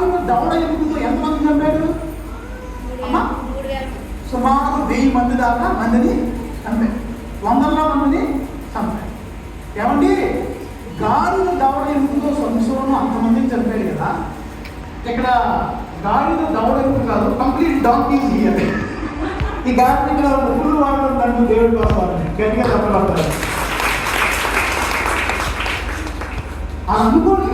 గాలిలో దవడ ఎదుగుతూ ఎంతమంది చంపాడు? అమ్మా? సుమారు వెయ్యి మంది దాకా మందిని చంపాడు. వందల మందిని చంపాడు. ఏమండి? గాలిలో దవడ ఎదుగుతూ సంవత్సరం అంతమందిని చంపాడు కదా. ఇక్కడ గాలిలో దవడ ఎదుగు కాదు కంప్లీట్ డాంకీస్ హియర్. ఈ గాలి ఇక్కడ ముగ్గురు వాడడం కంటూ దేవుడు వస్తారు గట్టిగా చెప్పబడతారు అనుకోని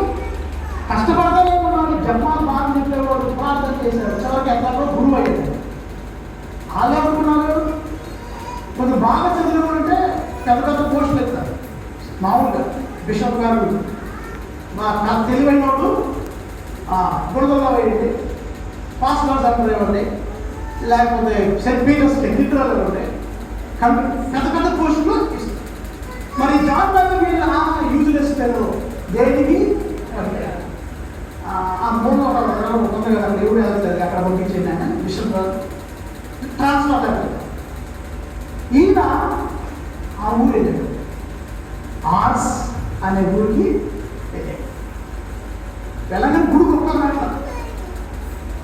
కష్టపడ ఉన్నాడు జపాన్ బాగా చెప్పేవాడు ప్రార్థన చేశాడు చివరికి ఎక్కడో గురువు అయ్యాడు వాళ్ళు ఏమనుకున్నారు కొంచెం బాగా చదివినవాడంటే పెద్ద పెద్ద పోస్టులు మామూలుగా బిషప్ గారు మా నాకు తెలివైన వాడు బుడదల్లో అయ్యింది పాస్ గార్డ్స్ అంటారు లేకపోతే సెంట్ పీటర్స్ టెక్నికల్ ఇవ్వండి పెద్ద పెద్ద పోస్టులు ఇస్తారు మరి జాబ్ మీద వీళ్ళు యూజ్లెస్ పేరు దేనికి? ఆ, మూడు మూడు ఉంది కదా దేవుడు వెళ్తారు అక్కడ పంపించింది ఆయన విషయం ట్రాన్స్ఫర్ అవుతుంది అనే ఊరికి వెళ్ళగానే గుడి గొప్ప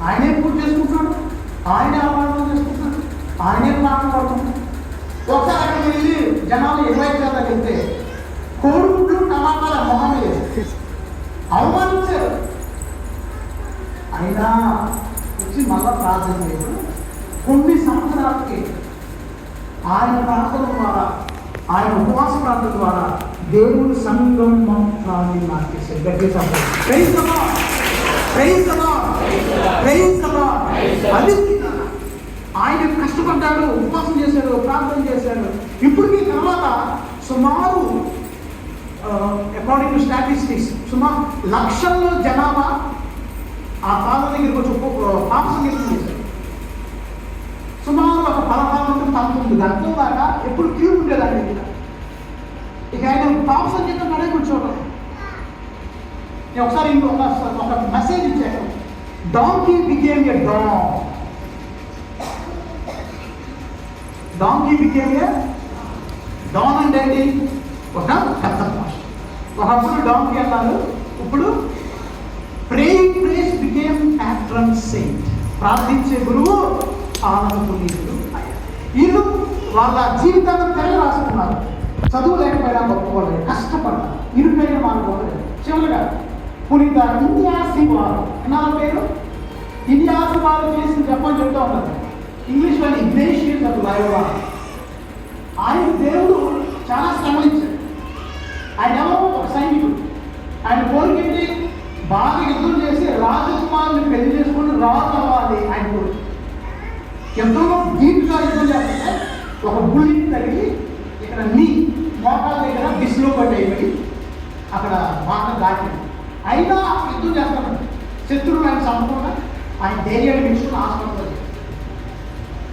ఆయనే పూజ చేసుకుంటున్నాడు ఆయనే ఆరాధన చేసుకుంటున్నాడు ఆయనే ప్రార్థన పడుతున్నాడు ఒకసారి అక్కడికి వెళ్ళి జనాలు ఇరవై శాతం వెళ్తే కోడిగుడ్లు టమాటాల మొహం అవమానించారు. అయినా వచ్చి మళ్ళా ప్రార్థన చేయడం కొన్ని సంవత్సరాలకి. ఆయన ప్రార్థన ద్వారా ఆయన ఉపవాస ప్రార్థన ద్వారా దేవుని సంఘం ప్రైజ్ కదా అది ఆయన కష్టపడ్డాడు ఉపవాసం చేశాడు ప్రార్థన చేశాడు. ఇప్పటికీ తర్వాత సుమారు అకార్డింగ్ టు స్టాటిస్టిక్స్ సుమారు లక్షల్లో జనాభా ఆ పాద దగ్గరికి వచ్చి పాప సంగీతం చేశారు సుమారు ఒక పదహారు నుండి పంతొమ్మిది గంటల దాకా ఎప్పుడు క్యూ ఉండేదాన్ని ఇక ఆయన టాప్ సబ్జెక్ట్ అక్కడే కూర్చోవడం. నేను ఒకసారి ఇంకొక ఒక మెసేజ్ ఇచ్చాను. Donkey became a dong donkey became a don అంటే ఏంటి ఒక పెద్ద భాష. ఒకప్పుడు డాంకీ అన్నారు. ఇప్పుడు praying place became patron saint ప్రార్థించే గురువు ఆనందపునీయుడు అయ్యారు వీళ్ళు వాళ్ళ జీవితాన్ని తెర రాసుకున్నారు చదువు లేకపోయినా గొప్పవాళ్ళు కష్టపడ్డారు ఇరుకైన మానుకోలేదు చివరిగా పునీత ఇండియాసి నా పేరు? ఇండియాసి వారు చేసిన చెప్పని చెప్తా ఉన్నారు ఇంగ్లీష్ వాళ్ళు ఇగ్నేషియస్ ఆఫ్ లైవ్ ఆయన దేవుడు చాలా శ్రమలించాడు ఆయన ఎవరో ఒక సైనికుడు. ఆయన కోరిక బాగా యుద్ధం చేసి రాజకుమారుని పెళ్ళి చేసుకుని రాజు అవ్వాలి ఆయన కోరిక ఎంతో డీప్గా యుద్ధం చేస్తే ఒక బుల్లిని తగిలి ఇక్కడ నీ మోకాల దగ్గర బిస్లో పట్టేయబడి అక్కడ మాట దాటింది అయినా యుద్ధం చేస్తున్నాడు శత్రువులు ఆయన చంపకుండా ఆయన ధైర్యాన్ని పెంచుకుని ఆస్పత్రి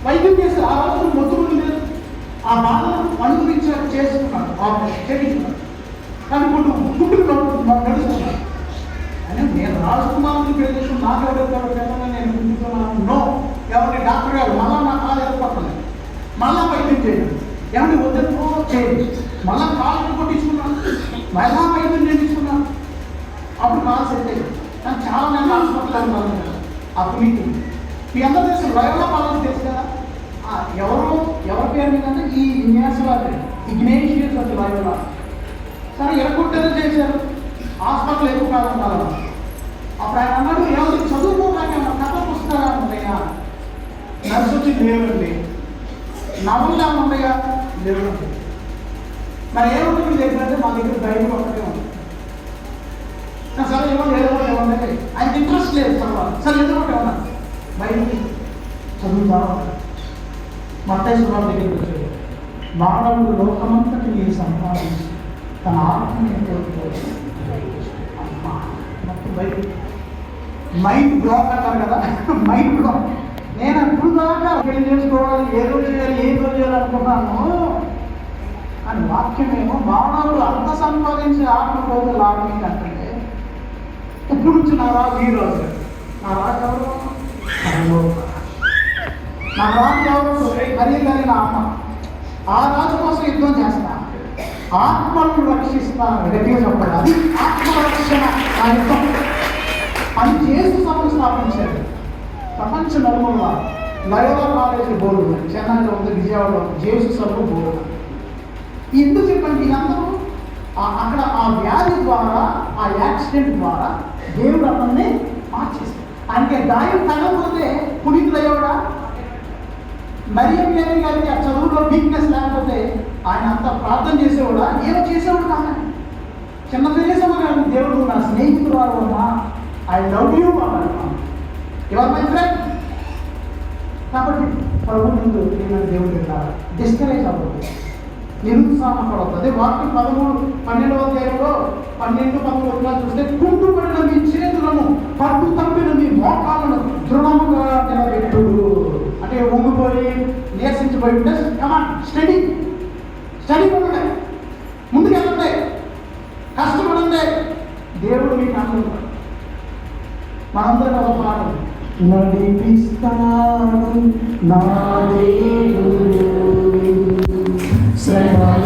వైద్యం చేసి ఆ రోజు మొత్తం లేదు. ఆ బాధను అనుభవించ చేసుకున్నాడు. ఆపరేషన్ చేయించుకున్నాడు కానీ ఇప్పుడు పుట్టుకు నడుస్తున్నాడు. అని నేను రాజకుమారుని ప్రదేశం నాకు ఎవరు పెట్టాలని నేను పుట్టుకున్నాను నో. ఎవరిని డాక్టర్ గారు మళ్ళా నా కాలు ఎదుర్కొట్టలేదు మళ్ళా వైద్యం చేయండి. ఏమంటే వద్దనుకో చేయండి. మళ్ళా కాలు కొట్టించుకున్నాను మళ్ళా వైద్యం చేయించుకున్నాను అప్పుడు కాల్ సెట్ అయ్యింది. కానీ చాలా నేను హాస్పిటల్ ఉన్నాను అప్పుడు మీకు మీ అందరూ తెలుసు లయోలా పాలన తెలుసు కదా? ఎవరు ఎవరి పేరు మీద అంటే ఈ ఇన్యాస వారి ఇగ్నేషియస్ వచ్చి లయోలా సరే ఎరగొట్టేదో చేశారు? హాస్పిటల్ ఎక్కువ కాలం ఉండాలి అప్పుడు ఆయన అన్నాడు ఎవరు చదువుకోవడానికి కథ పుస్తకాలు ఉన్నాయా? నర్సు వచ్చి లేవండి నవలు ఉన్నాయా లేవు మరి ఏముంటుంది మీ మా దగ్గర బైబిల్ ఒకటే ఉంది. సరే ఇవ్వండి ఏదో ఒకటి ఇవ్వండి ఆయనకి ఇంట్రెస్ట్ లేదు చదవాలి సరే ఏదో ఒకటి ఇవ్వను బైబిల్ చదువుతా మత్తయి సుమారు దగ్గరికి వచ్చాడు మానవుడు లోకమంతటి మీరు సంపాదించి తన ఆత్మని కోల్పోయి అమ్మా మొత్తం బైబిల్. మైండ్ బ్లాక్ అంటారు కదా? మైండ్ బ్లాక్ నేను అప్పుడు దాకా పెళ్ళి చేసుకోవాలి ఏదో చేయాలి ఏదో చేయాలి అనుకున్నాను అని వాక్యం ఏమో మానవుడు అంత సంపాదించి ఆత్మ లాభం ఏంటంటే ఇప్పుడు నుంచి నా రాజు ఈ రోజు? నా రాజు ఎవరు? రాజు. నా రాజు ఎవరు? ఖరీదైన ఆత్మ. ఆ రాజు కోసం యుద్ధం చేస్తా. ఆత్మను రక్షిస్తాను గట్టిగా చెప్పండి. అది ఆత్మ యుద్ధం. అని చేసి సభను ప్రపంచ నలుమూల లయోలా కాలేజీ బోర్డు. ఉంది. చెన్నైలో ఉంది విజయవాడలో ఉంది. జేసు సభలు బోర్డు. ఎందుకు చెప్పండి వీళ్ళందరూ అక్కడ ఆ వ్యాధి ద్వారా ఆ యాక్సిడెంట్ ద్వారా దేవుడు అతన్ని మార్చేస్తాడు ఆయనకి గాయం తగ్గకపోతే పునీతులయ్యేవాడా మరియం లేని గారికి ఆ చదువులో వీక్నెస్ లేకపోతే ఆయన అంత ప్రార్థన చేసేవాడా? ఏమో చేసేవాడు కాదు. చిన్న ప్రదేశం దేవుడు నా స్నేహితురాలు అమ్మా. ఐ లవ్ యూ అమ్మా ఎవరు మై ఫ్రెండ్ కాబట్టి ప్రభు ముందు నేను దేవుడు వెళ్ళాలి డిస్కరేజ్ అవ్వద్దు నిరుత్సాహపడవద్దు. అదే వాక్యం పదమూడు పన్నెండవ అధ్యాయంలో పన్నెండు పదమూడు చూస్తే కుంటుపడిన మీ చేతులను పట్టు తప్పిన మీ మోకాలను దృఢముగా నిలబెట్టుడు అంటే ఉండిపోయి నీరసించబడి ఉంటే కమాన్ స్టడీ స్టడీ ఉండే ముందుకెళ్ళండి కష్టపడండి. దేవుడు మీకు అనుకుంటాడు మనందరం ఒక మాట ఉంది. నడిపిస్తాడు నా దేవుడు. శ్రమ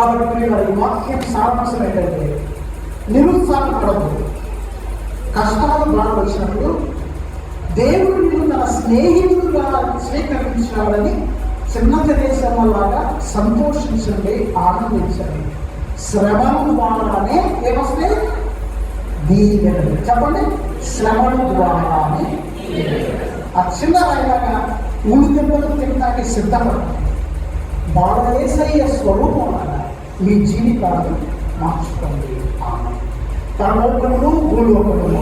కాబట్టి మరి వాక్యం సారాంశం ఏంటంటే నిరుత్సాహపడద్దు. కష్టాలు బాధ వచ్చినప్పుడు దేవుడు తన స్నేహితుడుగా స్వీకరించాలని చిన్న ప్రదేశం లాగా సంతోషించండి ఆనందించండి. శ్రమల ద్వారానే ఏమొస్తే దీవెనలు చెప్పండి. శ్రమల ద్వారానే ఆ చిన్న అయినాక ఉళ్ళు దెబ్బలు తినడానికి సిద్ధపడతాం భారతదేశ స్వరూపం మీ జీవితాన్ని మార్చుకోండి. ఆమె తన పరలోకములు భూలోకములు